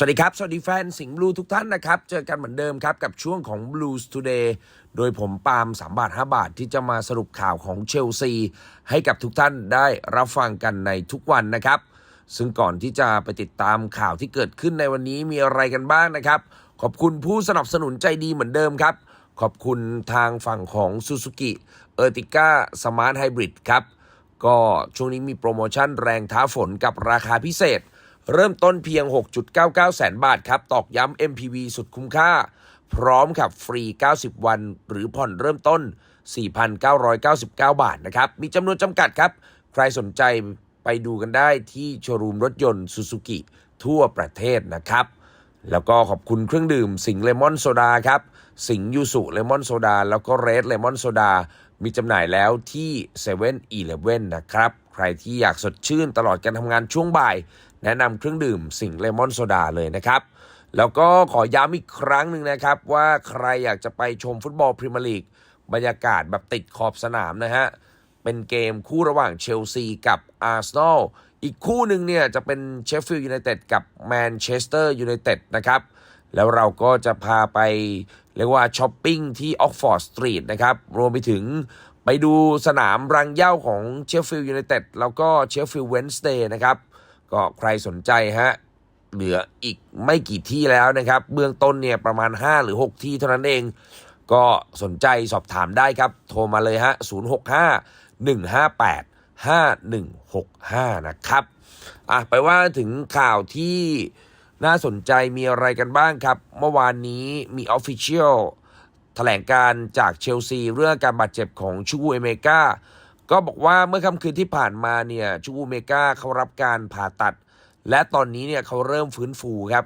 สวัสดีครับ สวัสดีแฟนสิงห์บลูทุกท่านนะครับ เจอกันเหมือนเดิมครับ กับช่วงของ Blues Today โดยผมปาล์ม3บาท5บาทที่จะมาสรุปข่าวของเชลซี ให้กับทุกท่านได้รับฟังกันในทุกวันนะครับ ซึ่งก่อนที่จะไปติดตามข่าวที่เกิดขึ้นในวันนี้มีอะไรกันบ้างนะครับ ขอบคุณผู้สนับสนุนใจดีเหมือนเดิมครับ ขอบคุณทางฝั่งของ Suzuki e r t i g a Smart Hybrid ครับก็ช่วงนี้มีโปรโมชั่นแรงท้าฝนกับราคาพิเศษ เริ่มต้นเพียง 6.99 แสนบาทครับ ตอกย้ำ MPV สุดคุ้มค่า พร้อมขับฟรี 90 วัน หรือผ่อนเริ่มต้น 4,999 บาทนะครับ มีจำนวนจำกัดครับ ใครสนใจไปดูกันได้ที่โชว์รูมรถยนต์ซูซูกิทั่วประเทศนะครับ แล้วก็ขอบคุณเครื่องดื่มสิงเลมอนโซดาครับ สิงยูสุเลมอนโซดาแล้วก็เรดเลมอนโซดามีจำหน่ายแล้วที่7 e เ e ่ e อนะครับ ใครที่อยากสดชื่นตลอดการทำงานช่วงบ่าย แนะนำเครื่องดื่มสิงเลมอนโซดาเลยนะครับ แล้วก็ขอย้ำอีกครั้งหนึ่งนะครับ ว่าใครอยากจะไปชมฟุตบอลพรีเมียร์ลีกบรรยากาศแบบติดขอบสนามนะฮะ เป็นเกมคู่ระหว่างเชลซีกับอาร์เซนอลอีกคู่หนึ่งเนี่ยจะเป็นเชฟฟิลด์ยูไนเต็ดกับแมนเชสเตอร์ยูไนเต็ดนะครับแล้วเราก็จะพาไปเรียกว่าช้อปปิ้งที่ออกฟอร์ดสตรีทนะครับ รวมไปถึงไปดูสนามรังเย้าของเชฟฟิลด์ยูไนเต็ดแล้วก็เชฟฟิลด์เวนสเดย์นะครับ ก็ใครสนใจฮะเหลืออีกไม่กี่ที่แล้วนะครับ เบื้องต้นเนี่ยประมาณ 5 หรือ 6 ที่เท่านั้นเอง ก็สนใจสอบถามได้ครับ โทรมาเลยฮะ 065 158 5165 นะครับ อะ ไปว่าถึงข่าวที่น่าสนใจมีอะไรกันบ้างครับ เมื่อวานนี้มีออฟฟิเชียลแถลงการจากเชลซีเรื่องการบาดเจ็บของชูบูเอเมกา ก็บอกว่าเมื่อค่ำคืนที่ผ่านมาเนี่ยชูบูเมกาเขารับการผ่าตัด และตอนนี้เนี่ยเขาเริ่มฟื้นฟูครับ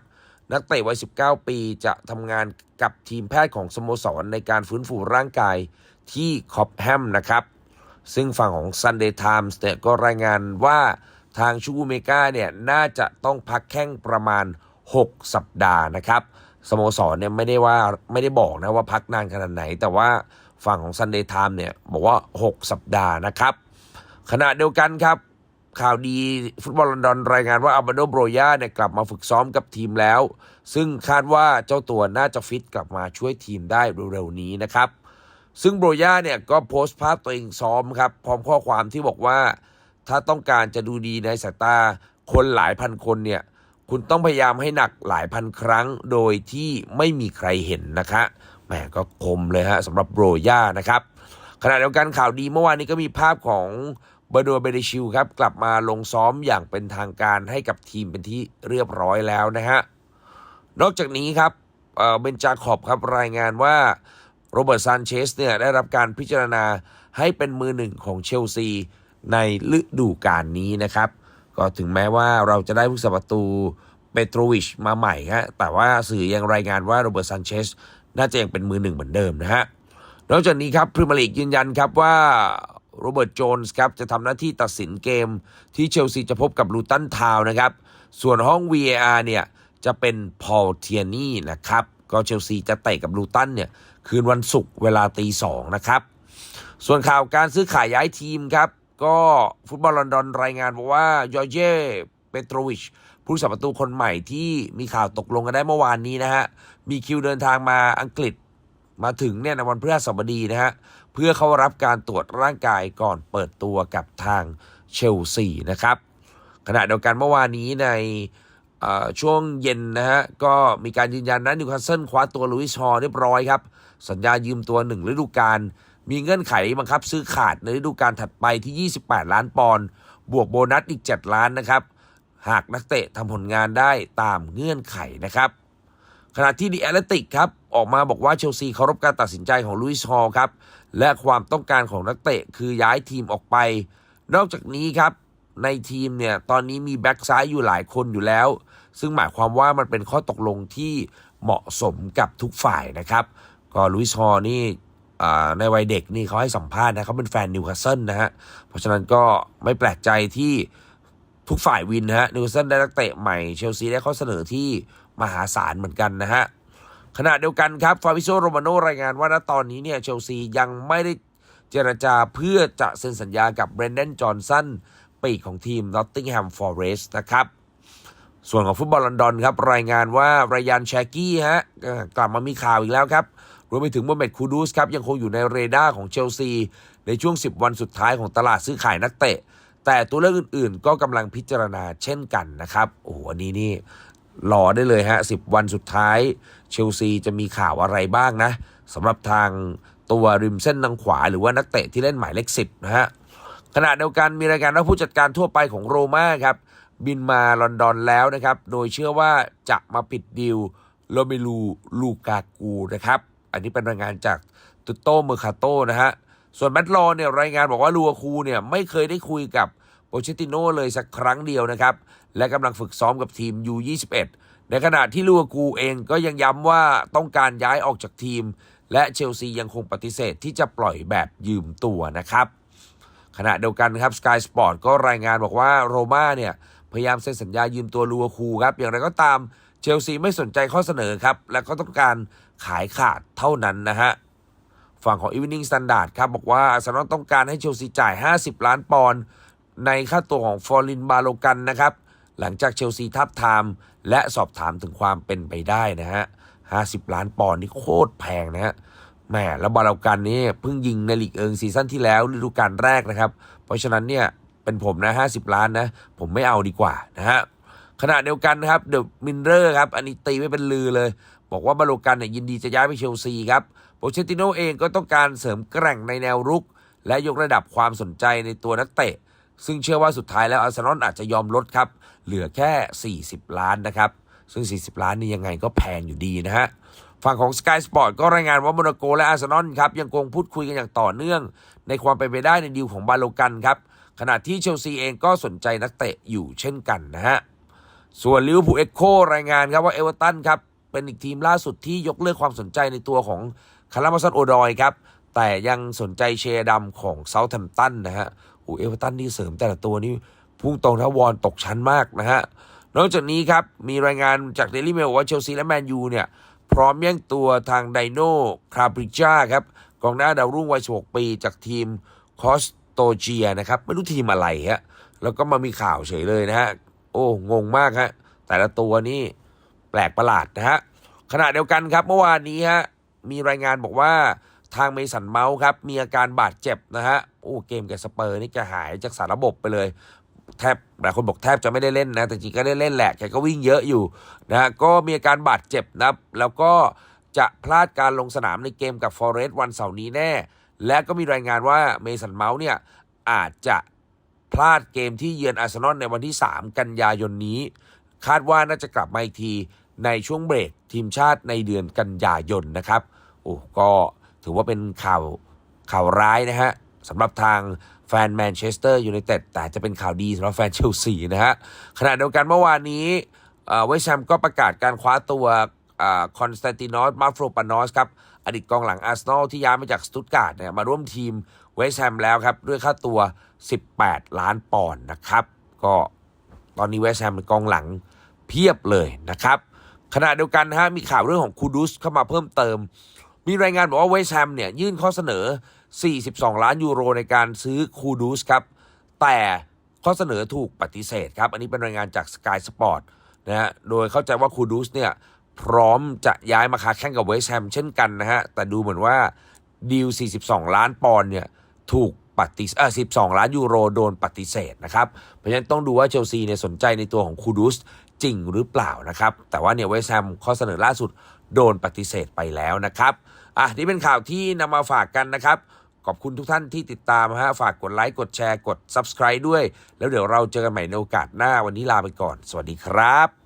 นักเตะวัย 19 ปีจะทำงานกับทีมแพทย์ของสโมสรในการฟื้นฟูร่างกายที่คอปแฮมนะครับ ซึ่งฝั่งของ Sunday Times เนี่ยก็รายงานว่าทางชูบูเมกาเนี่ยน่าจะต้องพักแข้งประมาณ 6 สัปดาห์นะครับ สโมสรเนี่ยไม่ได้ว่าไม่ได้บอกนะว่าพักนานขนาดไหน แต่ว่าฝั่งของ Sunday Time เนี่ยบอกว่า 6 สัปดาห์นะครับ ขณะเดียวกันครับ ข่าวดีฟุตบอลลอนดอนรายงานว่าอัลบาโดโบรยาเนี่ยกลับมาฝึกซ้อมกับทีมแล้ว ซึ่งคาดว่าเจ้าตัวน่าจะฟิตกลับมาช่วยทีมได้เร็วๆนี้นะครับ ซึ่งโบรยาเนี่ยก็โพสต์ภาพตัวเองซ้อมครับ พร้อมข้อความที่บอกว่า ถ้าต้องการจะดูดีในสายตาคนหลายพันคนเนี่ย คุณต้องพยายามให้หนักหลายพันครั้งโดยที่ไม่มีใครเห็นนะคะแหมก็คมเลยฮะสำหรับโรย่านะครับขณะเดียวกันข่าวดีเมื่อวานนี้ก็มีภาพของเบอร์โดเบเดชิลครับ กลับมาลงซ้อมอย่างเป็นทางการให้กับทีมเป็นที่เรียบร้อยแล้วนะฮะ นอกจากนี้ครับเอ่อเบนจาขอบครับรายงานว่าโรเบิร์ตซานเชสเนี่ยได้รับการพิจารณาให้เป็นมือหนึ่งของเชลซีในฤดูกาลนี้นะครับ ก็ถึงแม้ว่าเราจะได้ผู้สาประตูเปโตรวิชมาใหม่ฮะแต่ว่าสื่อยังรายงานว่าโรเบิร์ตซานเชสน่าจะยังเป็นมือหนึ่งเหมือนเดิมนะฮะนอกจากนี้ครับพรีเมียร์ลีกยืนยันครับว่าโรเบิร์ตโจนส์ครับจะทำหน้าที่ตัดสินเกมที่เชลซีจะพบกับลูตันทาวน์นะครับ ส่วนห้อง VAR เนี่ยจะเป็นพอลเทียนี่นะครับ ก็เชลซีจะเตะกับลูตันเนี่ยคืนวันศุกร์เวลาตีสองนะครับ ส่วนข่าวการซื้อขายย้ายทีมครับ ก็ฟุตบอลลอนดอนรายงานบอกว่ายอร์เย่เปโตรวิชผู้สับประตูคนใหม่ที่มีข่าวตกลงกันได้เมื่อวานนี้นะฮะ มีคิวเดินทางมาอังกฤษมาถึงเนี่ยในวันพฤหัสบดีนะฮะ เพื่อเข้ารับการตรวจร่างกายก่อนเปิดตัวกับทางเชลซีนะครับ ขณะเดียวกันเมื่อวานนี้ในช่วงเย็นนะฮะ ก็มีการยืนยันนะนิวคาสเซิลคว้าตัวลุยส์ฮอเรียบร้อยครับ สัญญายืมตัวหนึ่งฤดูกาล มีเงื่อนไขบังคับซื้อขาดในฤดูกาลถัดไปที่ 28 ล้านปอนด์บวกโบนัสอีก 7 ล้านนะครับ หากนักเตะทำผลงานได้ตามเงื่อนไขนะครับ ขณะที่ดีแอตเลติกครับ ออกมาบอกว่าเชลซีเคารพการตัดสินใจของลุยส์ฮอลครับ และความต้องการของนักเตะคือย้ายทีมออกไป นอกจากนี้ครับ ในทีมเนี่ยตอนนี้มีแบ็กซ้ายอยู่หลายคนอยู่แล้ว ซึ่งหมายความว่ามันเป็นข้อตกลงที่เหมาะสมกับทุกฝ่ายนะครับ ก็ลุยส์ฮอลนี่ ในวัยเด็กนี่เขาให้สัมภาษณ์นะเขาเป็นแฟนนิวคาสเซิลนะฮะ เพราะฉะนั้นก็ไม่แปลกใจที่ทุกฝ่ายวินนะฮะนิวคาสเซิลได้นักเตะใหม่เชลซีได้ข้อเสนอที่มหาศาลเหมือนกันนะฮะขณะเดียวกันครับฟาบิโซโรมาโนรายงานว่าณตอนนี้เนี่ยเชลซียังไม่ได้เจรจาเพื่อจะเซ็นสัญญากับเบรน d ดนจอห์นสันปีกของทีมนอตติงแฮมฟอร์เรสต์นะครับ ส่วนของฟุตบอลลอนดอนครับ รายงานว่ารายานแชกกี้ฮะก่อกลับมามีข่าวอีกแล้วครับ รวมไปถึงโมเมดคูดูสครับยังคงอยู่ในเรดาร์ของเชลซี ในช่วง 10 วันสุดท้ายของตลาดซื้อขายนักเตะ แต่ตัวเลือกอื่น ๆ ก็กำลังพิจารณาเช่นกันนะครับโอ้โหอันนี้นี่รอได้เลยฮะ10วันสุดท้าย เชลซีจะมีข่าวอะไรบ้างนะสำหรับทางตัวริมเส้นทางขวา หรือว่านักเตะที่เล่นหมายเลข10นะฮะขณะเดียวกันมีรายงานว่าผู้จัดการทั่วไปของโรม่าครับ บินมาลอนดอนแล้วนะครับ โดยเชื่อว่าจะมาปิดดีลโรเมลูลูกากูนะครับ อันนี้เป็นรายงานจากตุโตเมอร์คาโต้นะฮะ ส่วนแมตลอเนี่ยรายงานบอกว่าลูอาคูเนี่ยไม่เคยได้คุยกับโปเชติโนเลยสักครั้งเดียวนะครับ และกำลังฝึกซ้อมกับทีม U21 ในขณะที่ลูอากูเองก็ยังย้ำว่าต้องการย้ายออกจากทีม และเชลซียังคงปฏิเสธที่จะปล่อยแบบยืมตัวนะครับ ขณะเดียวกันครับ Sky Sport ก็รายงานบอกว่าโรม่าเนี่ยพยายามเซ็นสัญญายืมตัวลูอาคูครับ อย่างไรก็ตามเชลซีไม่สนใจข้อเสนอครับ และก็ต้องการ ขายขาดเท่านั้นนะฮะ ฝั่งของ Evening Standard ครับ บอกว่าอาร์เซนอลต้องการให้เชลซีจ่าย 50 ล้านปอนด์ในค่าตัวของฟอร์ลินบาโลกันนะครับ หลังจากเชลซีทับทาม และสอบถามถึงความเป็นไปได้นะฮะ 50 ล้านปอนด์นี่โคตรแพงนะฮะแหมแล้วบาโลกันนี่เพิ่งยิงในลีกเอิงซีซั่นที่แล้วฤดูกาลแรกนะครับ เพราะฉะนั้นเนี่ยเป็นผมนะ 50 ล้านนะ ผมไม่เอาดีกว่านะฮะขณะเดียวกันนะครับเดอะมินเรอร์ครับ อันนี้ตีไม่เป็นลือเลย บอกว่าบาโลกันเนี่ยยินดีจะย้ายไปเชลซีครับโปเชติโนเองก็ต้องการเสริมแกร่งในแนวรุก และยกระดับความสนใจในตัวนักเตะ ซึ่งเชื่อว่าสุดท้ายแล้วอาร์เซนอลอาจจะยอมลดครับ เหลือแค่ 40 ล้านนะครับ ซึ่ง 40 ล้านนี่ยังไงก็แพงอยู่ดีนะฮะฝั่งของ Sky Sport ก็รายงานว่าโมนาโกและอาร์เซนอลครับยังคงพูดคุยกันอย่างต่อเนื่อง ในความเป็นไปได้ในดีลของบาโลกันครับขณะที่เชลซีเองก็สนใจนักเตะอยู่เช่นกันนะฮะส่วนลิเวอร์พูลเอ็กโครายงานครับว่าเอเวอร์ตันครับ เป็นอีกทีมล่าสุดที่ยกเลิกความสนใจในตัวของคารามาซันโอดอยครับ แต่ยังสนใจเชยร์ดำของเซาท์แฮมป์ตันนะฮะอ้เอเวอร์ตันนี่เสริมแต่ละตัวนี่พุ่งตรงทวารตกชั้นมากนะฮะ นอกจากนี้ครับ มีรายงานจากเดลี่เมลว่าเชลซีและแมนยูเนี่ย พร้อมแย่งตัวทางไดโน่คาบริจ้าครับกองหน้าดาวรุ่งวัย 16 ปีจากทีมคอสโตเจียนะครับ ไม่รู้ทีมอะไรฮะแล้วก็มามีข่าวเฉยเลยนะฮะ โอ้ งงมากฮะแต่ละตัวนี่ แปลกประหลาดนะฮะขณะเดียวกันครับเมื่อวานนี้ฮะมีรายงานบอกว่าทางเมสันเมาส์ครับ มีอาการบาดเจ็บนะฮะโอ้เกมกับสเปอร์นี่แกหายจากสารระบบไปเลย แทบหลายคนบอกแทบจะไม่ได้เล่นนะ แต่จริงก็ได้เล่นแหละแกก็วิ่งเยอะอยู่นะฮะก็มีอาการบาดเจ็บนะแล้วก็จะพลาดการลงสนามในเกมกับฟอเรสต์วันเสาร์นี้แน่ และก็มีรายงานว่าเมสันเมาส์เนี่ยอาจจะพลาดเกมที่เยือนอาร์เซนอลในวันที่ 3 กันยายนนี้ คาดว่าน่าจะกลับมาอีกที ในช่วงเบรกทีมชาติในเดือนกันยายนนะครับโอ้ก็ถือว่าเป็นข่าวข่าวร้ายนะฮะสำหรับทางแฟนแมนเชสเตอร์ยูไนเต็ดแต่จะเป็นข่าวดีสำหรับแฟนเชลซีนะฮะขณะเดียวกันเมื่อวานนี้เวสแฮมก็ประกาศการคว้าตัวคอนสแตนตินอสมาฟโรปานอสครับอดีตกองหลังอาร์เซนอลที่ย้ายมาจากสตุตการ์ดเนี่ยมาร่วมทีมเวสต์แฮมแล้วครับ ด้วยค่าตัว 18 ล้านปอนด์นะครับ ก็ตอนนี้เวสต์แฮมเป็นกองหลังเพียบเลยนะครับ ขณะเดียวกันนะฮะมีข่าวเรื่องของคูดุสเข้ามาเพิ่มเติม มีรายงานบอกว่าเวสต์แฮมเนี่ยยื่นข้อเสนอ 42 ล้านยูโรในการซื้อคูดุสครับ แต่ข้อเสนอถูกปฏิเสธครับ อันนี้เป็นรายงานจาก Sky Sport นะฮะโดยเข้าใจว่าคูดุสเนี่ยพร้อมจะย้ายมาค้าแข่งกับเวสต์แฮมเช่นกันนะฮะ แต่ดูเหมือนว่าดีล 42 ล้านปอนด์เนี่ยถูก ปฏิเออ12ล้านยูโรโดนปฏิเสธนะครับ เพราะฉะนั้นต้องดูว่าเชลซีเนี่ยสนใจในตัวของคูดุสจริงหรือเปล่านะครับ แต่ว่าเนี่ยเวสแฮมข้อเสนอล่าสุดโดนปฏิเสธไปแล้วนะครับ อะนี่เป็นข่าวที่นำมาฝากกันนะครับ ขอบคุณทุกท่านที่ติดตามฮะ ฝากกดไลค์ กดแชร์ กด Subscribe ด้วย แล้วเดี๋ยวเราเจอกันใหม่ในโอกาสหน้า วันนี้ลาไปก่อน สวัสดีครับ